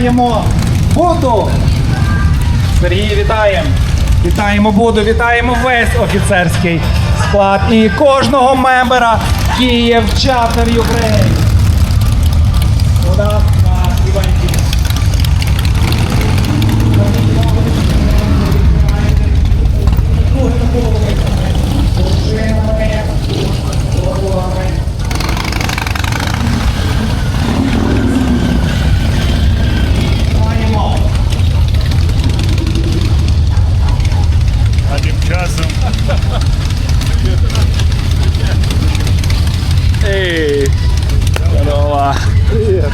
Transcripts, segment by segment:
Вітаємо Буду! Сергій, вітаємо! Вітаємо Буду, вітаємо весь офіцерський склад і кожного мембера Київ Чаптер Ukraine. У нас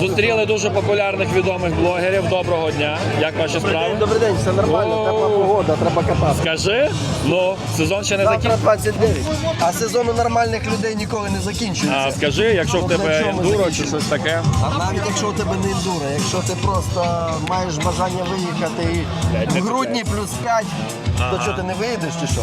Зустріли дуже популярних відомих блогерів. Доброго дня. Як ваші справи? Добрий день, все нормально, тепла погода, треба катати. Скажи, ну сезон ще не Завтра закінчився. 29, а сезон у нормальних людей ніколи не А закінчується. скажи, якщо в Ну, тебе ендуро чи щось таке. А навіть якщо у тебе не ендуро, якщо ти просто маєш бажання виїхати і в грудні плюс 5, то що ти не виїдеш чи що?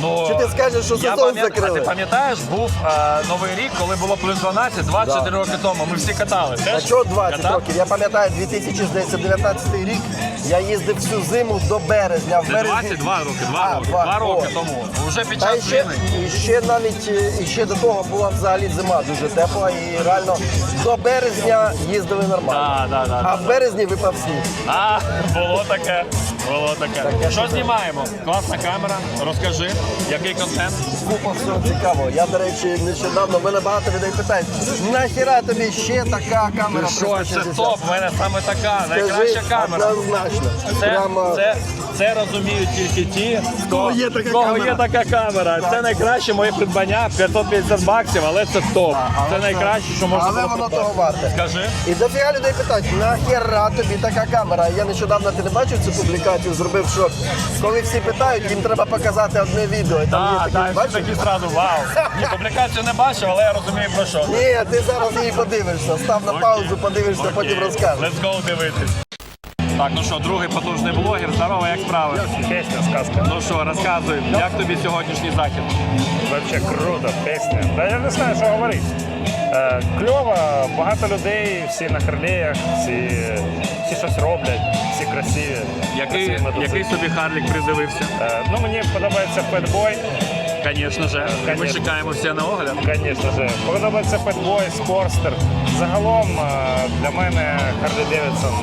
Ну, Чи ти скажеш, що я сезон пам'ят- закрили? А ти пам'ятаєш, був е, новий рік, коли було плюс 12, 24 роки тому. Ми всі катали. А чого 20 Катав? років? Я пам'ятаю 2019 рік. Я їздив всю зиму до березня. В березні... 22 роки, 2 А, роки. два. 2 роки О. тому. Вже під Та час ще, війни. і ще навіть е, і ще до того була взагалі зима дуже тепла і реально до березня їздили нормально. Да, да, да, а да, в березні випав сніг. А, було таке. Було таке. Що знімаємо? Класна камера. Розкажи, який контент. Купа всього цікавого. Я, до речі, нещодавно в мене багато людей питають, нахіра тобі ще така камера Що це 360? топ? в мене саме така, найкраща камера. Однозначно. Це, Прямо це, це розуміють тільки ті, хто є така кого камера. є така камера. Це найкраще моє придбання 550 баксів, але це топ. але Це найкраще, що можна Але було воно придбати. того варте. Скажи. І дофіга людей питають, нахера тобі така камера? Я нещодавно ти не бачив цю публікацію, зробив, що коли всі питають, їм треба показати одне відео. І там Так, є так, такі, всі бачиш? такі зразу вау. Ні, публікацію не бачив, але я розумію про що. Ні, ти зараз її подивишся. Став на паузу, подивишся, Окей. потім розкажеш. Let's go дивитись. Так, ну що, другий потужний блогер. Здорово, як справи? пісня, сказка. Ну що, розказуй, як тобі сьогоднішній захід? Вообще круто, пісня. Та я не знаю, що говорити. Е, кльово, багато людей, всі на харлеях, всі, всі щось роблять, всі красиві. Який, красиві мотоцикли. який собі Харлік придивився? Е, ну, мені подобається Fatboy, Звісно ж, ми Конечно. чекаємо всі на огляд. звісно ж. Подобається Fatboy, Спорстер. Загалом е, для мене Харлі Девідсон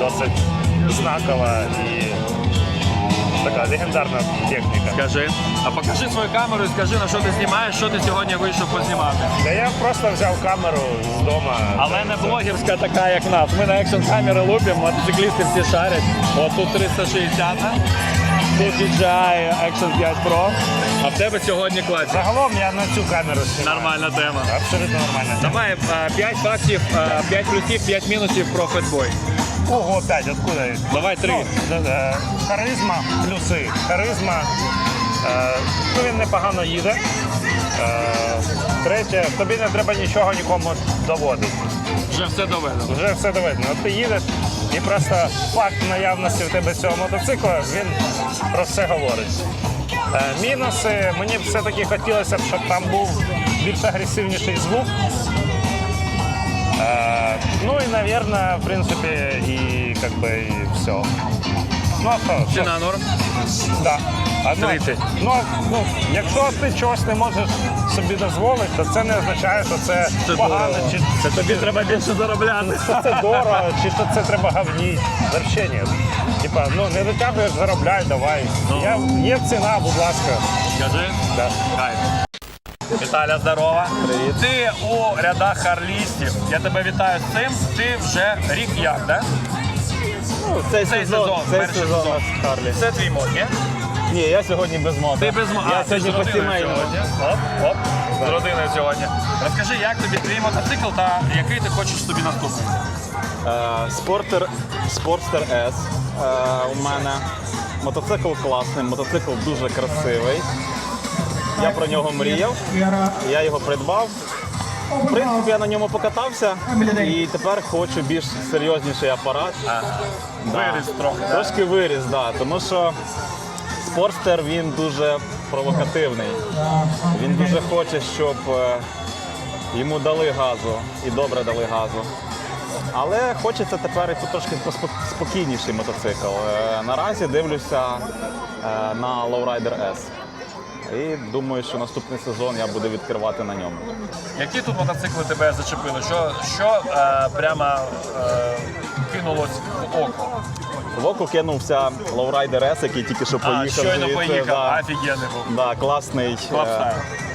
досить знакова і така легендарна техніка. Скажи, а покажи свою камеру і скажи, на що ти знімаєш, що ти сьогодні вийшов познімати. Та я просто взяв камеру з дому. Але не блогерська така, як нас. Ми на екшн камери лупимо, мотоциклісти всі шарять. От тут 360, тут DJI Action 5 Pro, а в тебе сьогодні класі. Загалом я на цю камеру знімаю. Нормальна тема. Абсолютно нормально. Давай 5 фактів, 5 плюсів, 5 мінусів про фетбой. Ого, опять, откуда? Давай три. Ну, е, харизма, плюси. Харизма. Е, ну, він непогано їде. Е, третє, тобі не треба нічого нікому доводити. Вже все доведено. Вже все доведено. От ти їдеш і просто факт наявності в тебе цього мотоцикла, він про все говорить. Е, мінуси, мені б все-таки хотілося б, щоб там був більш агресивніший звук. Ну і, наверное, в принципі, і как би, і все. Ну, а що? що? Ціна норм. Да. А, ну, 30. Ну, ну, якщо ти чогось не можеш собі дозволити, то це не означає, що це, Це погано, дорого. чи, Це тобі треба більше заробляти. що це дорого, чи що це треба говніть. Вообще ні. Типа, ну не дотягуєш, заробляй, давай. Ну. Я, є ціна, будь ласка. Скажи. Да. Кайф. Віталя, здорова. Привіт. Ти у рядах харлістів. Я тебе вітаю з цим. Ти вже рік як, да? Ну, цей, Цей сезон, сезон, цей перший сезон сезон. у нас Харлі. Це твій мод, ні? Ні, я сьогодні без мота. Ти без мод. Я ти сьогодні з по родиною сімейному. сьогодні. Оп, оп. З родиною сьогодні. Розкажи, як тобі твій мотоцикл та який ти хочеш собі наступний? Е, Спортер, Спортстер S е, у мене. мотоцикл класний, мотоцикл дуже красивий. Я про нього мріяв, я його придбав. В принципі, я на ньому покатався і тепер хочу більш серйозніший апарат. Виріс трохи, да? Трошки виріс, да, тому що спортстер він дуже провокативний. Він дуже хоче, щоб е, йому дали газу і добре дали газу. Але хочеться тепер і трошки поспо- спокійніший мотоцикл. Е, Наразі дивлюся е, на Lowrider S. І думаю, що наступний сезон я буду відкривати на ньому. Які тут мотоцикли тебе зачепили? Що, що е, прямо е, кинулось в око? В око кинувся Lowrider S, який тільки що поїхав. а, щойно звідси, поїхав, да. офігенний був. Да, класний е,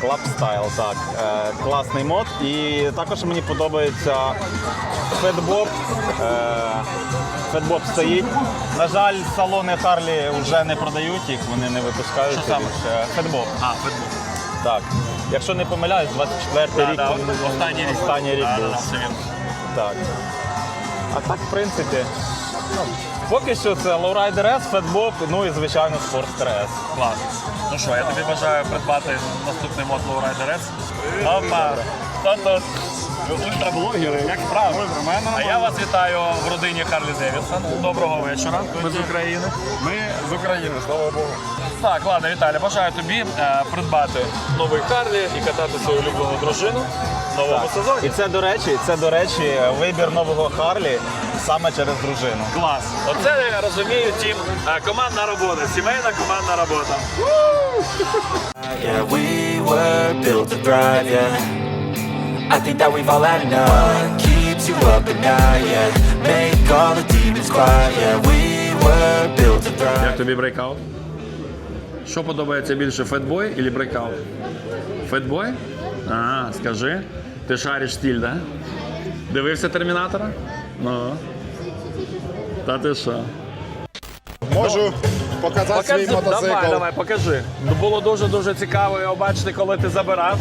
Style. Так. Е, класний мод. І також мені подобається Фетбоб. Е, Фетбоб стоїть. На жаль, салони Харлі вже не продають їх, вони не випускають. Що саме? більше. Фетбоб. А, футбол. Так. Якщо не помиляюсь, 24 Да, рік. да, останній рік. Останній рік Да, да, був. да, все. Так. А так, в принципі, ну, поки що це Lowrider S, Фетбоб, ну і звичайно Sportster S. Клас. Ну що, я тобі бажаю придбати наступний мод Lowrider S. Опа, хто тут? Ультраблогери, як справи? А я вас вітаю в родині Харлі Девідсон. Доброго вечора. Ми з України. Ми з України, слава Богу. Так, ладно, Віталій, бажаю тобі е, придбати новий Харлі і катати свою улюблену дружину в новому сезоні. І це, до речі, це, до речі, вибір нового Харлі саме через дружину. Клас. Оце я розумію, тім е, командна робота, сімейна командна робота. Yeah, we were built to thrive, yeah. I think that we've all had enough. What keeps you up at night, yeah. Make all the demons quiet, yeah. We were built to thrive. Як тобі брейкаут? Що подобається більше, фетбой чи брейкаут? Фетбой? А, скажи. Ти шариш стиль, да? Дивився термінатора? Ну. Та ти що? Можу показати свій мотоцикл. Давай, давай, покажи. Ну, Було дуже-дуже цікаво його бачити, коли ти забирав.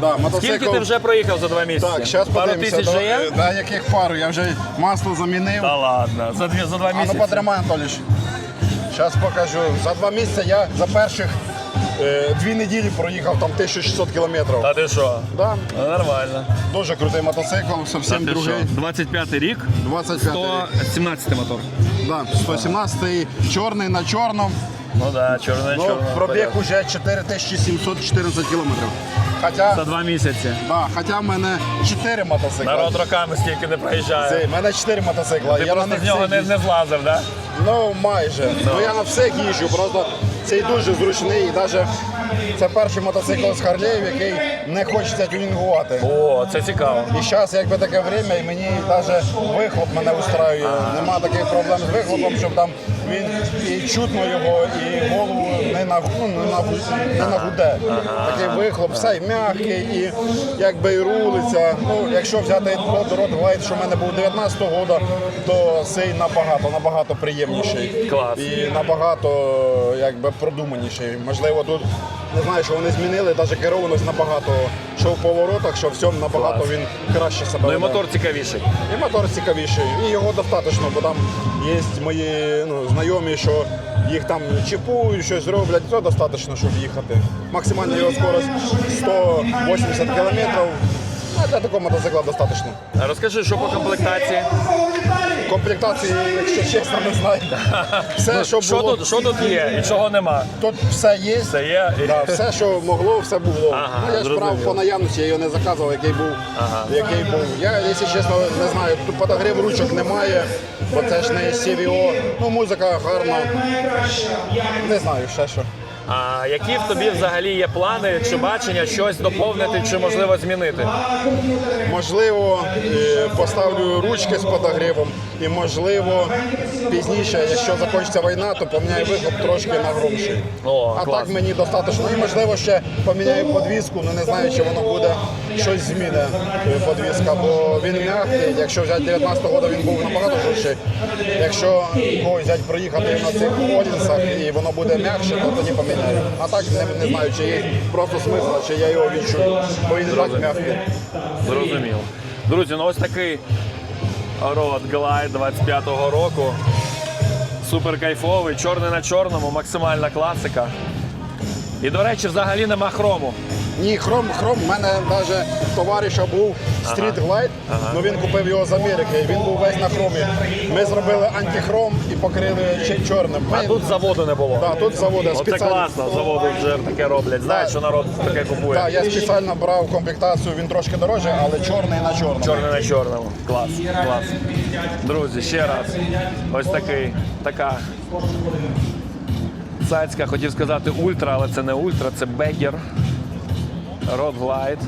Да, мотоцикл. Скільки ти вже проїхав за два місяці? Так, зараз Пару подивимося. тисяч до- вже є? Да, яких пару? Я вже масло замінив. Та ладно, за, дві, за два А ну місяці. потримай, Анатолійович. Зараз покажу. За два місяці я за перших е, дві неділі проїхав там 1600 кілометрів. Та ти що? Да, Ну, нормально. дуже крутий мотоцикл, зовсім другий. що? 25 рік, 25 рік. 117 мотор. Да, 117 чорний на чорному. Ну да, чорне, Ну, чорне. пробіг уже 4714 кілометрів. Хоча, За два місяці. да, хоча в мене 4 мотоцикли. Народ роками стільки не проїжджає. Це, в мене 4 мотоцикла. Ти я на просто них з нього всіх не, їжджу. не злазив, да? Ну, майже. Ну. я на всіх їжджу, просто цей дуже зручний. І навіть це перший мотоцикл з Харлеїв, який не хочеться тюнінгувати. О, це цікаво. І зараз якби таке время, і мені навіть вихлоп мене устраює. Нема таких проблем з вихлопом, щоб там він і чутно його, і голову не на не на не нагуде. Такий вихлоп, все і м'який, і якби і рулиться. Ну, якщо взяти рот глайд, що в мене був 19-го года, то цей набагато, набагато приємніший. Клас. І набагато якби продуманіший. Можливо, тут не знаю, що вони змінили, навіть керованість набагато, що в поворотах, що в цьому набагато Клас. він краще себе. Ну і веде. мотор цікавіший. І мотор цікавіший, і його достатньо, бо там є мої ну, знайомі, що їх там чіпують, щось роблять, це достатньо, щоб їхати. Максимальна його скорость 180 км. Для такого мотоцикла достатньо. А Розкажи, що по комплектації? Комплектації, якщо чесно, не знаю. Все, що Що було, тут, що тут є і чого нема? тут все є. Це є. Да, все, що могло, все було. Ага, ну, я ж брав по наявності, я його не заказував, який був. Який був. Я, якщо чесно, не знаю, тут подогрів ручок немає, бо це ж не CVO. Ну, музика гарна. Не знаю, ще що. А які в тобі взагалі є плани чи бачення щось доповнити чи можливо змінити? Можливо, е, поставлю ручки з подогрівом і можливо пізніше, якщо закінчиться війна, то поміняю вихлоп трошки на громший. О, а клас. так мені достатньо. І можливо ще поміняю подвіску, але не знаю, чи воно буде щось зміни е, подвіска, бо він м'який. Якщо взяти 19-го року, він був набагато жорсткий. Якщо когось взяти проїхати на цих колінсах і воно буде м'якше, то тоді поміняю. А так не, не знаю, чи є просто смисл, чи я його відчую, бо він так м'який. Зрозуміло. Друзі, ну ось такий Road Glide 25-го року. Супер кайфовий, чорний на чорному, максимальна класика. І, до речі, взагалі нема хрому. Ні, хром, хром. У мене навіть товариша був стріт глайд, але він купив його з Америки. Він був весь на хромі. Ми зробили антихром і покрили ще чорним. Ми, А тут заводу не було. да, тут заводи Оце спеціально. класно, заводу вже таке роблять. Знають, що народ таке купує. Так, я спеціально брав комплектацію, він трошки дорожче, але чорний на чорному. Чорний на чорному. Клас, клас. Друзі, ще раз. Ось такий, така цацька, хотів сказати ультра, але це не ультра, це бегер. Road Glide.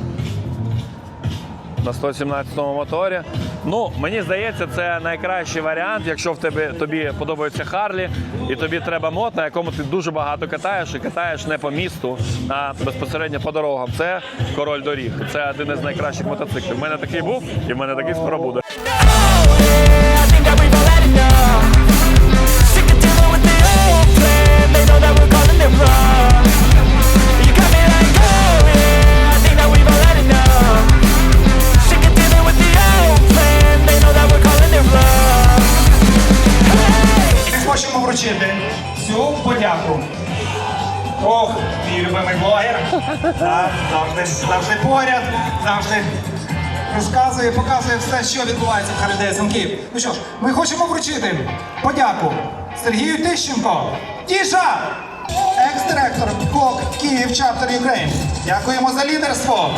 На 117 моторі. Ну, мені здається, це найкращий варіант, якщо в тебе тобі подобається Харлі, і тобі треба мод, на якому ти дуже багато катаєш і катаєш не по місту, а безпосередньо по дорогам. Це король доріг. Це один із найкращих мотоциклів. У мене такий був, і в мене такий скоро буде. I вручити цю подяку. Ох, мій любимий блогер. Завжди, завжди поряд, завжди розказує, показує все, що відбувається в Харідеї Київ. Ну що ж, ми хочемо вручити подяку Сергію Тищенко. Тіша! Екс-директор КОК Київ Чаптер Юкрейн. Дякуємо за лідерство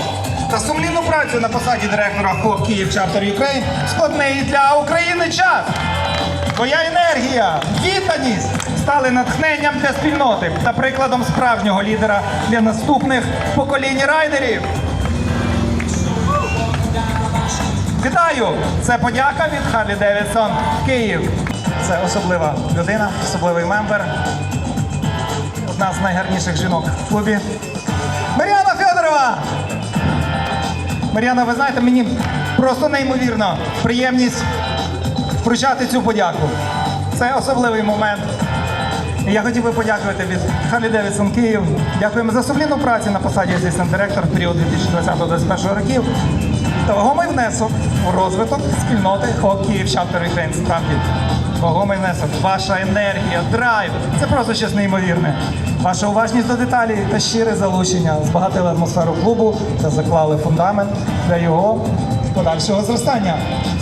та сумлінну працю на посаді директора КОК Київ Чаптер Юкрейн. Складний для України час. Твоя енергія, відданість стали натхненням для спільноти та прикладом справжнього лідера для наступних поколінь райдерів. Вітаю! Це подяка від Харлі Девідсон Київ. Це особлива людина, особливий мембер. Одна з найгарніших жінок в клубі. Мар'яна Федорова! Мар'яна, ви знаєте, мені просто неймовірно приємність вручати цю подяку. Це особливий момент. Я хотів би подякувати від Харлі Девідсон Київ. Дякуємо за сумлінну працю на посаді асистент директор в період 2020-2021 років та вагомий внесок у розвиток спільноти ХОК Київ Чаптер Ukraine Справді. Вагомий внесок, ваша енергія, драйв це просто щось неймовірне. Ваша уважність до деталей та щире залучення збагатили атмосферу клубу та заклали фундамент для його подальшого зростання.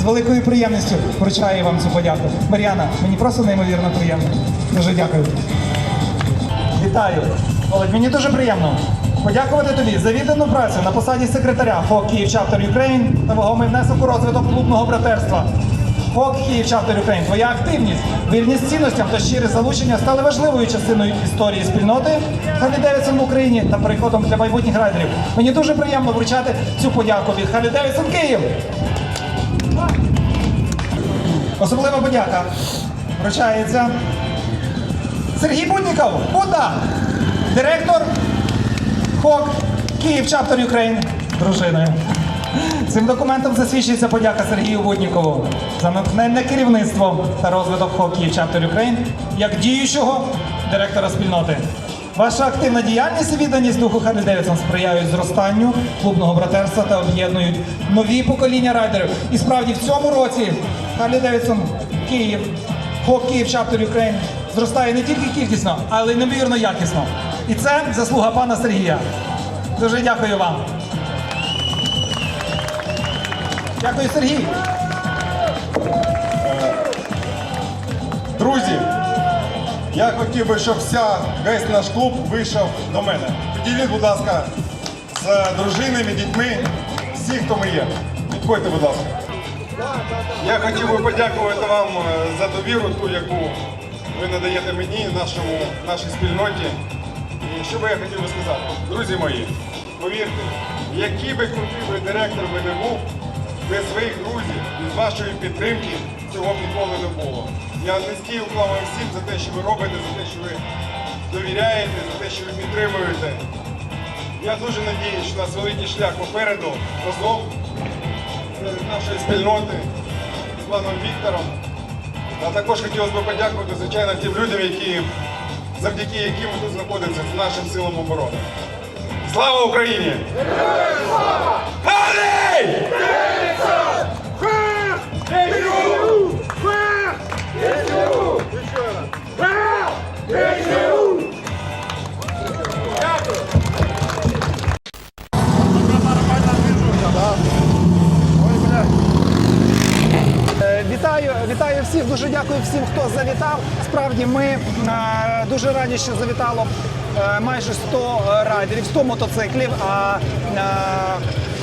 Великою приємністю вручаю вам цю подяку. Мар'яна, мені просто неймовірно приємно. Дуже дякую. Вітаю! Володь, мені дуже приємно подякувати тобі за віддану працю на посаді секретаря ФОК Київ Чаптер Юкрейн та вагомий внесок у розвиток клубного братерства. ФОК Київ Чаптер Юкрейн, твоя активність, вірність цінностям та щире залучення стали важливою частиною історії спільноти Халі Девідсон в Україні та прикладом для майбутніх райдерів. Мені дуже приємно вручати цю подяку від Халі Девідсон Київ. Особлива подяка вручається Сергій Будніков, Будда, директор ХОК Київ Чаптер Юкрейн, дружиною. Цим документом засвідчується подяка Сергію Буднікову за натхненне керівництво та розвиток ХОК Київ Чаптер Юкрейн як діючого директора спільноти. Ваша активна діяльність і відданість духу Харлі Девідсон сприяють зростанню клубного братерства та об'єднують нові покоління райдерів. І справді в цьому році Харлі Девідсон Київ, ХОК Київ Чаптер Юкрейн зростає не тільки кількісно, але й неймовірно якісно. І це заслуга пана Сергія. Дуже дякую вам. Дякую, Сергій. Друзі, я хотів би, щоб вся, весь наш клуб вийшов до мене. Підійдіть, будь ласка, з дружинами, дітьми, всі, хто ми є. Підходьте, будь ласка. Я хотів би подякувати вам е, за довіру, ту, яку ви надаєте мені, нашому, нашій спільноті. І що би я хотів би сказати? Друзі мої, повірте, який би крутий директор би не був, без своїх друзів, без вашої підтримки цього б ніколи не було. Я низький уклон всім за те, що ви робите, за те, що ви довіряєте, за те, що ви підтримуєте. Я дуже надіюсь, що у нас великий шлях попереду разом серед нашої спільноти з паном Віктором. А також хотілося б подякувати, звичайно, тим людям, які, завдяки яким ми тут знаходимося, з нашим силам оборони. Слава Україні! Гарний! Дуже дякую всім, хто завітав. Справді, ми е, дуже раді, що завітало е, майже 100 райдерів, 100 мотоциклів, а е,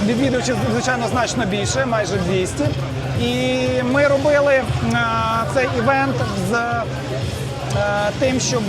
відвідувачів, звичайно, значно більше, майже 200. І ми робили е, цей івент з е, тим, щоб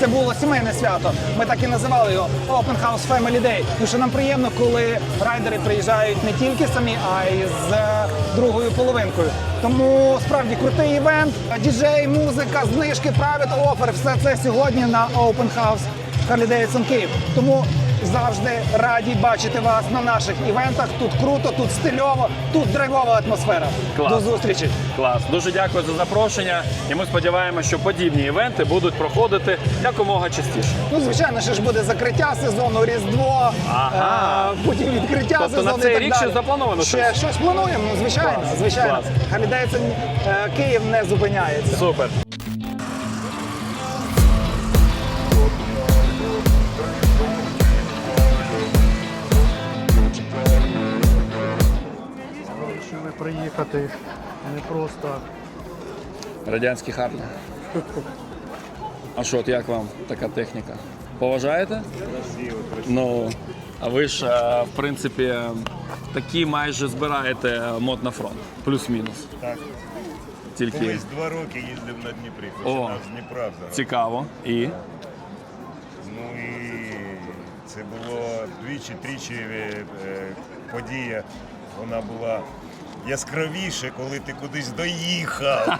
це було сімейне свято. Ми так і називали його Open House Family Day. Тому що нам приємно, коли райдери приїжджають не тільки самі, а й з е, другою половинкою. Тому справді крутий івент, діджей, музика, знижки, private офер. все це сьогодні на Open House Harley Davidson Київ. Тому завжди раді бачити вас на наших івентах. Тут круто, тут стильово, тут драйвова атмосфера. Клас. До зустрічі. Клас. Дуже дякую за запрошення. І ми сподіваємося, що подібні івенти будуть проходити якомога частіше. Ну, звичайно, ще ж буде закриття сезону, Різдво, Ага. е, потім відкриття Тобто на сезону. цей і так рік далі. ще заплановано Ще щось? щось плануємо, ну, звичайно, Клас, звичайно. клас. Галідейцин е, Київ не зупиняється. Супер. Приїхати не просто Радянський Харлі. А що, от як вам така техніка? Поважаєте? Ну, а ви ж, е, в принципі, такі майже збираєте мод на фронт. Плюс-мінус. Так. Тільки Колись два роки їздив на Дніпрі, О. починав з Дніпра взагалі. цікаво. І Ну і це було двічі-тричі е, е, подія. Вона була яскравіше, коли ти кудись доїхав.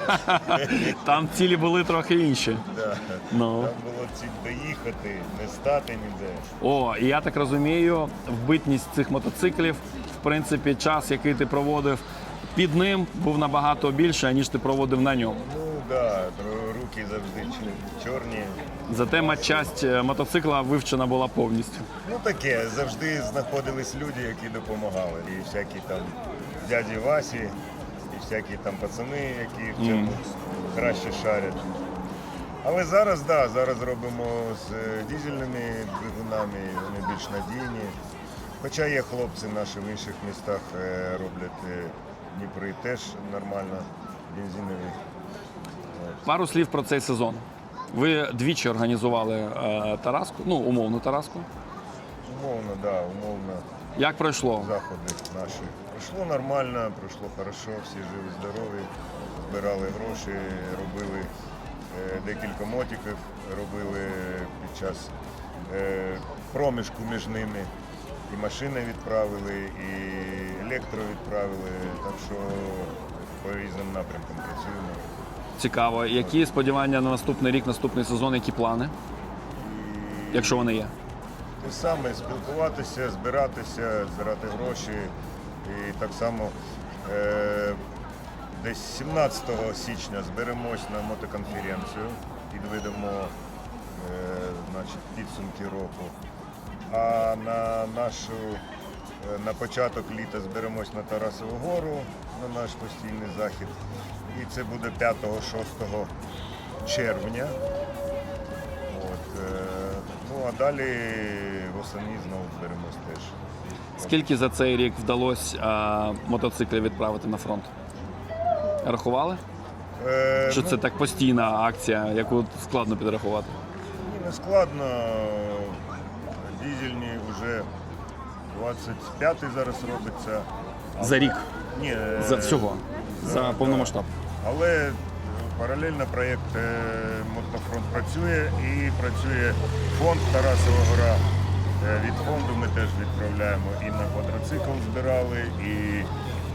там цілі були трохи інші. Да. Ну. Там було ціль доїхати, не стати ніде. О, і я так розумію, вбитність цих мотоциклів, в принципі, час, який ти проводив під ним, був набагато більше, ніж ти проводив на ньому. Ну так, да, руки завжди чорні. Зате матчасть е, мотоцикла вивчена була повністю. Ну таке, завжди знаходились люди, які допомагали. І всякі там дяді Васі, і всякі там пацани, які в цьому краще шарять. Але зараз, так, да, зараз робимо з е, дізельними двигунами, вони більш надійні. Хоча є хлопці наші в інших містах е, роблять е, Дніпри теж нормально, бензинові. Пару слів про цей сезон. Ви двічі організували Тараску, ну умовну Тараску. Умовно, так, да, умовно. Як пройшло? заходи наші. Пройшло нормально, пройшло хорошо, всі живі, здорові, збирали гроші, робили е, декілька мотиків, робили під час е, проміжку між ними. І машини відправили, і електро відправили, так що по різним напрямкам працюємо. Цікаво. Які сподівання на наступний рік, наступний сезон, які плани, якщо вони є? Те саме спілкуватися, збиратися, збирати гроші. І так само е, десь 17 січня зберемось на мотоконференцію, підведемо е, значить, підсумки року. А на нашу е, на початок літа зберемось на Тарасову гору на наш постійний захід. І це буде 5-6 червня. От, е, ну а далі восени знову зберемось теж. Скільки за цей рік вдалося е, мотоциклів відправити на фронт? Рахували? Е, Чи ну, це так постійна акція, яку складно підрахувати? ні, Не складно. Дізельні вже 25-й зараз робиться. За рік, Ні, е, за всього, за да. повномасштаб. Але паралельно проєкт е, Мотофронт працює і працює фонд Тарасова Гора. Е, Від фонду ми теж відправляємо і на квадроцикл збирали, і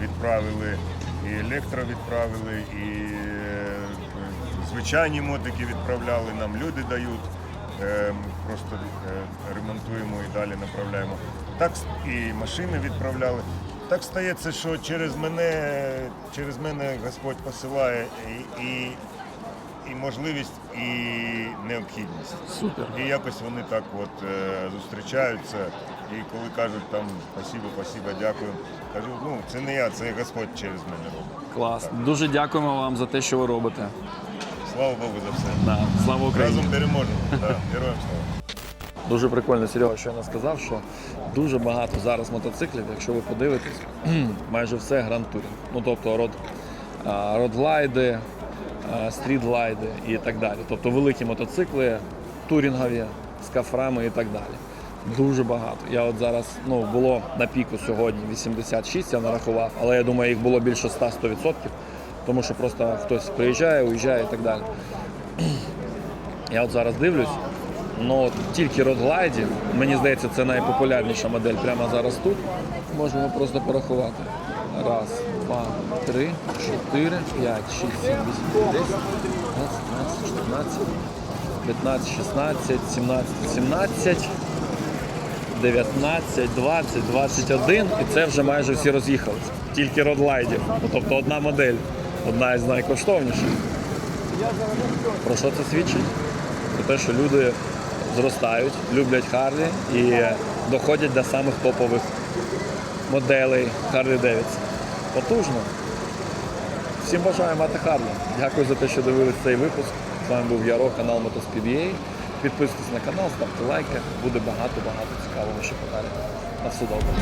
відправили, і електро відправили, і е, звичайні мотики відправляли, нам люди дають. Е, Просто ремонтуємо і далі направляємо. Так і машини відправляли. Так стається, що через мене, через мене Господь посилає і, і, і можливість, і необхідність. Супер. І якось вони так от е, зустрічаються. І коли кажуть там спасибо, спасибо, дякую. Кажу, ну це не я, це Господь через мене робить. Клас. Дуже дякуємо вам за те, що ви робите. Слава Богу за все. Да. Слава Україні! Разом переможемо. Да. Героям слава. Дуже прикольно Серега щойно сказав, що дуже багато зараз мотоциклів, якщо ви подивитесь, майже все гранд турінг. Ну тобто род, а, е, і так далі. Тобто великі мотоцикли, турінгові з кафрами і так далі. Дуже багато. Я от зараз ну, було на піку сьогодні 86, я нарахував, але я думаю, їх було більше 100-100%, тому що просто хтось приїжджає, уїжджає і так далі. Я от зараз дивлюсь, ну от тільки Rodglide, мені здається, це найпопулярніша модель прямо зараз тут. Можемо просто порахувати. Раз, два, три, чотири, п'ять, шість, сім, вісім, десять, 12, 13, 14, 15, 16, 17, 17, 19, 20, 21 і це вже майже всі роз'їхалися. Тільки Rodglide. Ну, Тобто одна модель, одна із найкоштовніших. Про що це свідчить? Про те, що люди зростають, люблять Харлі і доходять до самих топових моделей Харлі Девідсон. Потужно. Всім бажаю мати Харлі. Дякую за те, що дивились цей випуск. З вами був Яро, канал Motospda. Підписуйтесь на канал, ставте лайки. Буде багато-багато цікавого що подалі. На все добре.